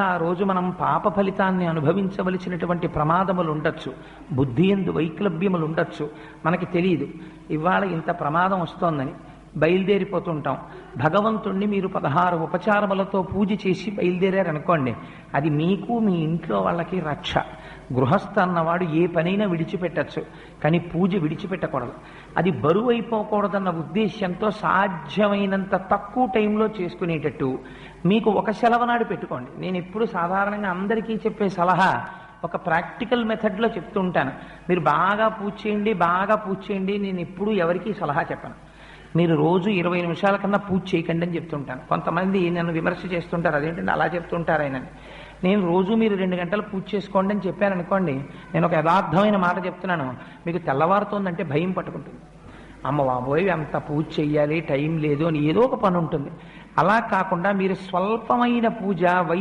ఆ రోజు మనం పాప ఫలితాన్ని అనుభవించవలసినటువంటి ప్రమాదములు ఉండొచ్చు. బుద్ధి ఎందు వైక్లభ్యములు ఉండొచ్చు. మనకి తెలియదు. ఇవాళ ఇంత ప్రమాదం వస్తోందని బయలుదేరిపోతుంటాం. భగవంతుణ్ణి మీరు పదహారు ఉపచారములతో పూజ చేసి బయలుదేరారనుకోండి. అది మీకు మీ ఇంట్లో వాళ్ళకి రక్ష. గృహస్థ అన్నవాడు ఏ పనైనా విడిచిపెట్టచ్చు కానీ పూజ విడిచిపెట్టకూడదు. అది బరువు అయిపోకూడదన్న ఉద్దేశ్యంతో సాధ్యమైనంత తక్కువ టైంలో చేసుకునేటట్టు మీకు ఒక సెలవునాడు పెట్టుకోండి. నేను ఎప్పుడు సాధారణంగా అందరికీ చెప్పే సలహా ఒక ప్రాక్టికల్ మెథడ్లో చెప్తూ ఉంటాను మీరు బాగా పూజ చేయండి బాగా పూజ చేయండి నేను ఎప్పుడూ ఎవరికీ సలహా చెప్పను. మీరు రోజు ఇరవై నిమిషాల కన్నా పూజ చేయకండి అని చెప్తుంటాను. కొంతమంది నన్ను విమర్శ చేస్తుంటారు అదేంటంటే అలా చెప్తుంటారు ఆయనని. నేను రోజు మీరు రెండు గంటలు పూజ చేసుకోండి అని చెప్పాను అనుకోండి నేను ఒక యథార్థమైన మాట చెప్తున్నాను. మీకు తెల్లవారుతోందంటే భయం పట్టుకుంటుంది. అమ్మ బాబోయ్ అంత పూజ చెయ్యాలి టైం లేదు అని ఏదో ఒక పని ఉంటుంది. అలా కాకుండా మీరు స్వల్పమైన పూజ వై